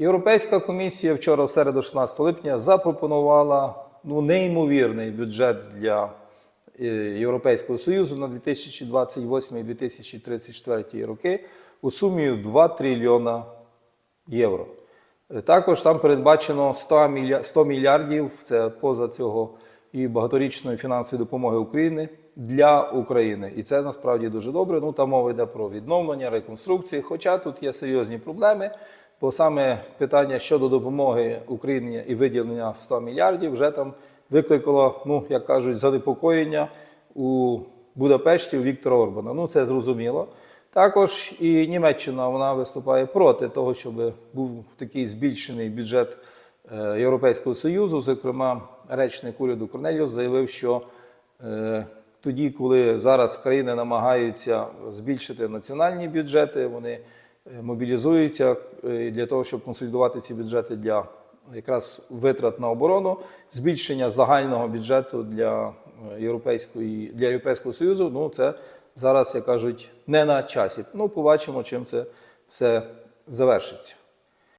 Європейська комісія вчора, в середу, 16 липня, запропонувала ну, неймовірний бюджет для е, Європейського Союзу на 2028-2034 роки у сумі 2 трильйона євро. Е, Також там передбачено 100 100 мільярдів, це поза цього і багаторічної фінансової допомоги України для України. І це насправді дуже добре. Ну, там мова йде про відновлення, реконструкції. Хоча тут є серйозні проблеми, бо саме питання щодо допомоги Україні і виділення 100 мільярдів вже там викликало, ну як кажуть, занепокоєння у Будапешті у Віктора Орбана. Ну це зрозуміло. Також і Німеччина вона виступає проти того, щоб був такий збільшений бюджет Європейського Союзу. Зокрема, речник уряду Корнеліус заявив, що е, тоді, коли зараз країни намагаються збільшити національні бюджети, вони е, мобілізуються е, для того, щоб консолідувати ці бюджети для якраз витрат на оборону, збільшення загального бюджету для е, Європейської для Європейського Союзу. Ну це зараз, як кажуть, не на часі. Ну, побачимо, чим це все завершиться.